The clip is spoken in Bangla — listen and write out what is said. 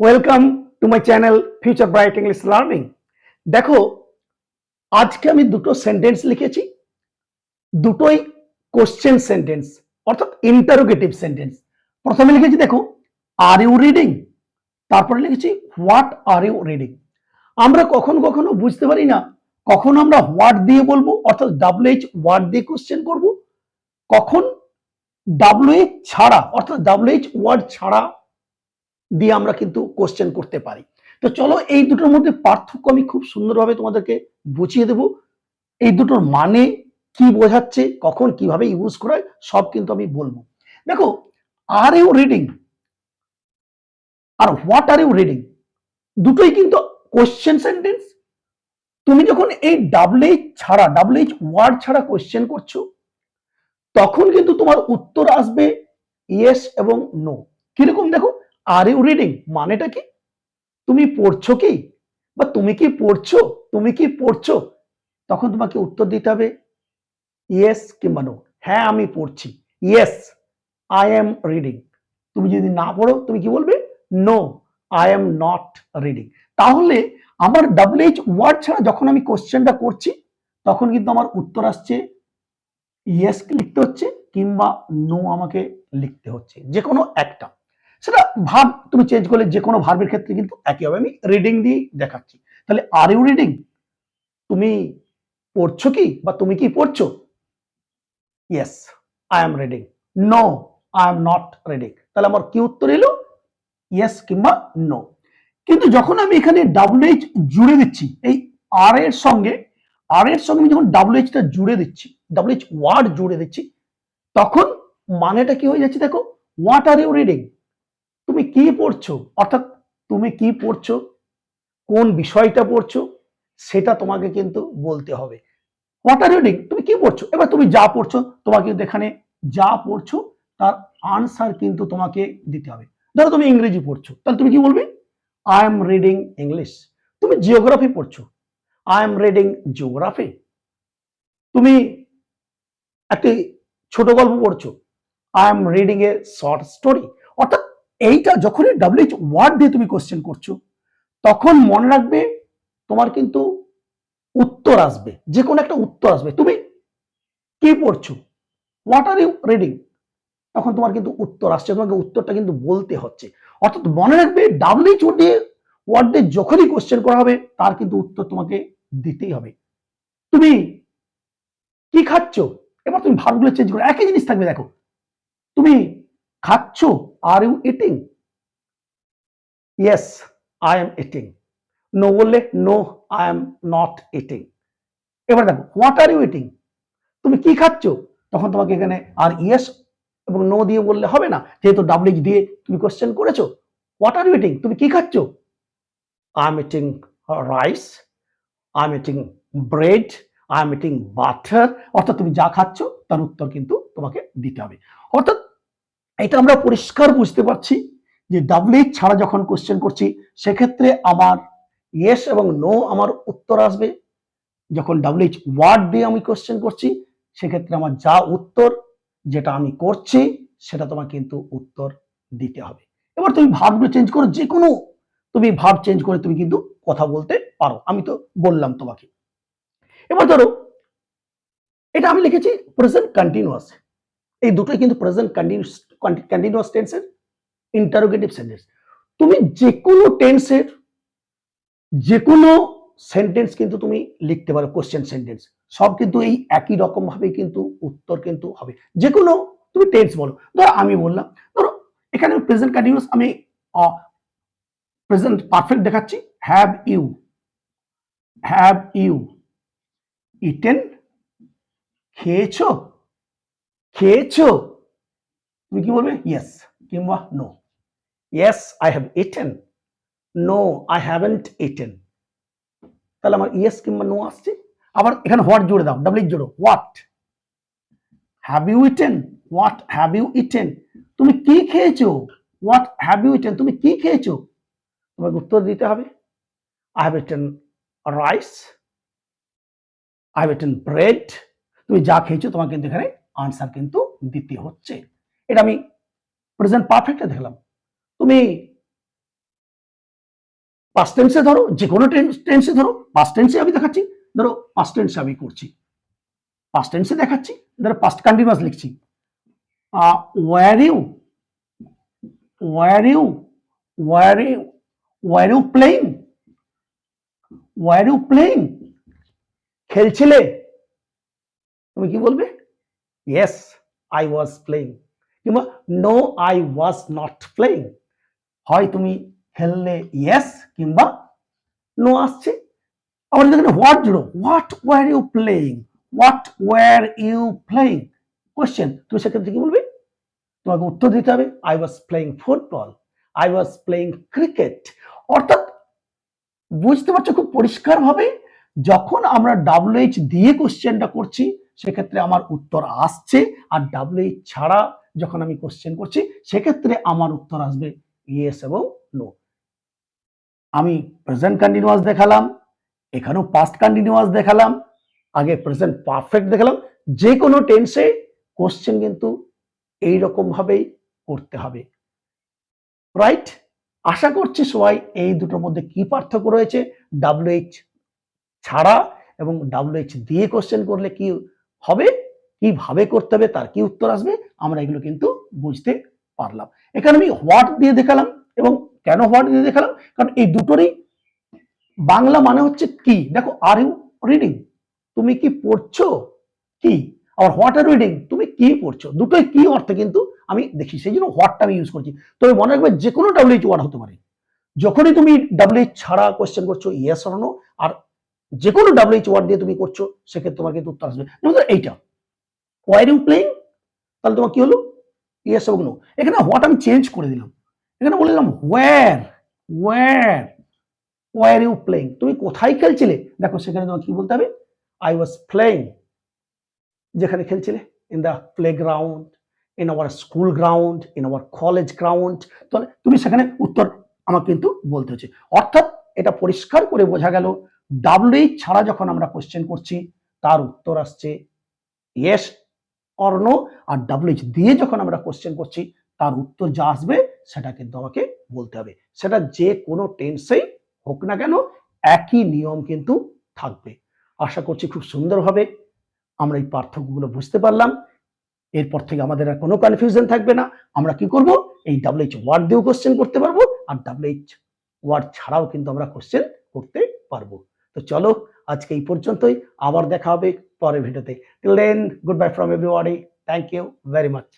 Welcome to my channel future bright English learning দেখো, আজকে আমি দুটো সেন্টেন্স লিখেছি। দুটোই কোশ্চেন সেন্টেন্স অর্থাৎ ইন্টারোগেটিভ সেন্টেন্স প্রথমে লিখেছি, দেখো আর ইউ রিডিং তারপরে লিখেছি হোয়াট আর ইউ রিডিং আমরা কখনো কখনো বুঝতে পারি না, কখন আমরা হোয়াট দিয়ে বলব, অর্থাৎ ডাব্লিউ ওয়ার্ড দিয়ে কোশ্চেন করব। কখন ডাব্লিউ ছাড়া, অর্থাৎ ডাব্লিউ ওয়ার্ড ছাড়া দিয়ে আমরা কিন্তু কোশ্চেন করতে পারি। তো চলো এই দুটোর মধ্যে পার্থক্য আমি খুব সুন্দরভাবে তোমাদেরকে বুঝিয়ে দেব। এই দুটোর মানে কি বোঝাচ্ছে, কখন কীভাবে ইউজ করা সব কিন্তু আমি বলব। দেখো আর ইউ রিডিং আর হোয়াট আর ইউ রিডিং দুটোই কিন্তু কোশ্চেন সেন্টেন্স তুমি যখন এই ডাব্লিউ ছাড়া ডাব্লিউ ওয়ার্ড ছাড়া কোশ্চেন করছ, তখন কিন্তু তোমার উত্তর আসবে ইয়েস এবং নো কীরকম দেখো আর ইউ রিডিং মানেটা কি? তুমি পড়ছো কি? বা তুমি কি পড়ছো? তুমি কি পড়ছো? তখন তোমাকে উত্তর দিতে হবে ইয়েস কিংবা নো হ্যাঁ আমি পড়ছি। ইয়েস আই এম রিডিং তুমি যদি না পড়ো, তুমি কি বলবে? No I am not reading তাহলে আমার ডাব্লিউ ওয়ার্ড ছাড়া যখন আমি কোশ্চেনটা করছি, তখন কিন্তু আমার উত্তর আসছে ইয়েস লিখতে হচ্ছে কিংবা নো আমাকে লিখতে হচ্ছে। যে কোনো একটা। সেটা ভাব তুমি চেঞ্জ করলে যে কোনো ভার্বের ক্ষেত্রে কিন্তু একই হবে। আমি রিডিং দিয়ে দেখাচ্ছি। তাহলে আর ইউ রিডিং তুমি পড়ছো কি বা তুমি কি পড়ছো? Yes I am reading no I am not reading তাহলে আমার কি উত্তর এলো? ইয়েস কিংবা নো কিন্তু যখন আমি এখানে ডাব্লিউএইচ জুড়ে দিচ্ছি, এই আর এর সঙ্গে আর এর সঙ্গে আমি যখন ডাব্লিউএইচটা জুড়ে দিচ্ছি ডাব্লিউএইচ ওয়ার্ড জুড়ে দিচ্ছি, তখন মানেটা কি হয়ে যাচ্ছে দেখো? হোয়াট আর ইউ রিডিং তুমি কি পড়ছো? অর্থাৎ তুমি কি পড়ছো? কোন বিষয়টা পড়ছো? সেটা তোমাকে কিন্তু বলতে হবে। হোয়াট আর রিডিং তুমি কি পড়ছো? এবার তুমি যা পড়ছো, তোমাকে এখানে যা পড়ছো, তার আনসার কিন্তু তোমাকে দিতে হবে। ধরো তুমি ইংরেজি পড়ছো, তাহলে তুমি কি বলবে? আই এম রিডিং ইংলিশ তুমি জিওগ্রাফি পড়ছো। আই এম রিডিং জিওগ্রাফি তুমি একটি ছোট গল্প পড়ছো। I am reading a short story অর্থাৎ এইটা যখনই ডাব্লিউএইচ ওয়ার্ড দিয়ে তুমি কোশ্চেন করছ, তখন মনে রাখবে তোমার কিন্তু উত্তর আসবে যে কোনো একটা উত্তর আসবে। তুমি কি পড়ছো? হোয়াট আর ইউ রিডিং তখন তোমার কিন্তু উত্তর আসছে, তোমাকে উত্তরটা কিন্তু বলতে হচ্ছে। অর্থাৎ মনে রাখবে ডাব্লিউএইচ ওয়ার্ড দিয়ে ওয়ার্ড দিয়ে যখনই কোশ্চেন করা হবে, তার কিন্তু উত্তর তোমাকে দিতেই হবে। তুমি কি খাচ্ছ? এবার তুমি ভাবগুলো চেঞ্জ করো। একই জিনিস থাকবে, দেখো। তুমি খাচ্ছ? Are you eating yes I am eating no বললে no I am not eating এবার দেখো হোয়াট আর ইউ ইটিং তুমি কি খাচ্ছ? তখন তোমাকে এখানে আর ইয়েস এবং নো দিয়ে বললে হবে না। যেহেতু ডাব্লিউ দিয়ে তুমি কোশ্চেন করেছ হোয়াট আর ইউ ইটিং তুমি কি খাচ্ছ? I am eating rice I am eating bread I am eating butter অর্থাৎ তুমি যা খাচ্ছ, তার উত্তর কিন্তু তোমাকে দিতে হবে। অর্থাৎ এটা আমরা পরিষ্কার বুঝতে পারছি যে ডাব্লিউ ছাড়া যখন কোশ্চেন করছি, সেক্ষেত্রে আমার ইয়েস এবং নো আমার উত্তর আসবে। যখন ডাব্লিউ ওয়ার্ড দিয়ে আমি কোশ্চেন করছি, সেক্ষেত্রে আমার যা উত্তর যেটা আমি করছি, সেটা তোমাকে কিন্তু উত্তর দিতে হবে। এবার তুমি ভাবগুলো চেঞ্জ করো যে কোনো তুমি ভাব চেঞ্জ করে তুমি কিন্তু কথা বলতে পারো। আমি তো বললাম তোমাকে। এবার ধরো, এটা আমি লিখেছি প্রেজেন্ট কন্টিনিউয়াস এই দুটোই কিন্তু প্রেজেন্ট কন্টিনিউস কন্টিনিউয়াস টেন্সের ইন্টারোগেটিভ সেন্টেন্স তুমি যে কোনো টেন্সের যে কোনো সেন্টেন্স কিন্তু তুমি লিখতে পারো কোশ্চেন সেন্টেন্স সব কিন্তু এই একই রকম ভাবে কিন্তু উত্তর কিন্তু হবে। যে কোনো তুমি টেন্স বলো। ধরো আমি বললাম, ধরো এখানে প্রেজেন্ট কন্টিনিউয়াস আমি প্রেজেন্ট পারফেক্ট দেখাচ্ছি। Have you have you eaten খেয়েছো? খেয়েছো? তুমি কি বলবে? ইয়েস কিংবা no yes I have eaten no I haven't eaten তাহলে আমার ইয়েস কিংবা নো আসছে। আবার এখানে হোয়াট জুড়ে দাও double Jodo what have you eaten what have you eaten তুমি কি খেয়েছো? হোয়াট হ্যাভ ইউ ইটেন তুমি কি খেয়েছো? তোমাকে উত্তর দিতে হবে। I have eaten rice I have eaten bread তুমি যা খেয়েছো তোমাকে কিন্তু এখানে আনসার কিন্তু দিতে হচ্ছে। এটা আমি প্রেজেন্ট পারফেক্টে দেখলাম। তুমি পাস্ট টেন্সে ধরো যে কোনো টেন্সে ধরো পাস্ট টেন্সে আমি দেখাচ্ছি, ধরো পাস্ট টেন্সে আমি করছি। পাস্ট টেন্সে দেখাচ্ছি, ধরো পাস্ট কন্টিনিউয়াস লিখছি। Were you were you were you were you playing were you playing খেলছিলে? তুমি কি বলবে? ইয়েস আই ওয়াজ প্লেইং কিংবা no I was not playing হয় তুমি খেললে ইয়েস কিংবা নো আসছে। আবার এখানে what জুড়ো? What were you playing what were you playing question তুমি সেক্ষেত্রে কি বলবে? তোমাকে উত্তর দিতে হবে I was playing football I was playing cricket অর্থাৎ বুঝতে পারছ খুব পরিষ্কারভাবে যখন আমরা ডাব্লিউএইচ দিয়ে কোশ্চেনটা করছি, সেক্ষেত্রে আমার উত্তর আসছে। আর ডাব্লিউএইচ ছাড়া যখন আমি কোশ্চেন করছি, সেক্ষেত্রে আমার উত্তর আসবে ইয়েস এবং নো আমি প্রেজেন্ট কন্টিনিউয়াস দেখালাম, এখানেও পাস্ট কন্টিনিউয়াস দেখালাম, আগে প্রেজেন্ট পারফেক্ট দেখালাম যে কোনো টেন্সে কোশ্চেন কিন্তু এইরকম ভাবেই করতে হবে। রাইট আশা করছি সবাই এই দুটোর মধ্যে কি পার্থক্য রয়েছে? ডাব্লিউএইচ ছাড়া এবং ডাব্লিউএইচ দিয়ে কোশ্চেন করলে কি হবে? কীভাবে করতে হবে? তার কি উত্তর আসবে? আমরা এগুলো কিন্তু বুঝতে পারলাম। এখানে আমি হোয়াট দিয়ে দেখালাম এবং কেন হোয়াট দিয়ে দেখালাম? কারণ এই দুটোরই বাংলা মানে হচ্ছে কি? দেখো আর ইউ রিডিং তুমি কি পড়ছো? কি? আর হোয়াট আর রিডিং তুমি কি পড়ছো? দুটোই কি অর্থে কিন্তু আমি দেখি সেই জন্য হোয়াটটা আমি ইউজ করছি। তবে মনে রাখবে, যে কোনো ডাব্লিউএইচ ওয়ার্ড হতে পারে। যখনই তুমি ডাব্লিউএইচ ছাড়া কোশ্চেন করছ ইয়েস অর নো আর যে কোনো ডাব্লিউএইচ ওয়ার্ড দিয়ে তুমি করছ, সেক্ষেত্রে তোমার কিন্তু উত্তর আসবে। এইটা। ওয়ার ইউ প্লেইং তাহলে তোমার কি হলো? ইয়েস এবং নো এখানে হোয়াট আমি চেঞ্জ করে দিলাম। এখানে বলে দিলাম where where were you playing তুমি কোথায় খেলছিলে? দেখো, সেখানে তোমার কি বলতে হবে? আই ওয়াজ প্লেইং যেখানে খেলছিলে? In the playground in our school ground in our college ground তাহলে তুমি সেখানে উত্তর আমাকে কিন্তু বলতে হচ্ছে। অর্থাৎ এটা পরিষ্কার করে বোঝা গেল ডাব্লিউ ছাড়া যখন আমরা কোশ্চেন করছি, তার উত্তর আসছে ইয়েস নো আর ডাব্লিউএইচ দিয়ে যখন আমরা কোশ্চেন করছি, তার উত্তর যা আসবে সেটা কিন্তু আমাকে বলতে হবে। সেটা যে কোনো টেন্সেই হোক না কেন, একই নিয়ম কিন্তু থাকবে। আশা করছি খুব সুন্দরভাবে আমরা এই পার্থক্যগুলো বুঝতে পারলাম। এরপর থেকে আমাদের আর কোনো কনফিউশন থাকবে না। আমরা কি করব? এই ডাব্লিউএইচ ওয়ার্ড দিয়েও কোশ্চেন করতে পারব, আর ডাব্লিউএইচ ওয়ার্ড ছাড়াও কিন্তু আমরা কোশ্চেন করতে পারব। তো চলো আজকে এই পর্যন্তই, আবার দেখা হবে পরের ভিডিওতে। Till then good bye from everybody thank you very much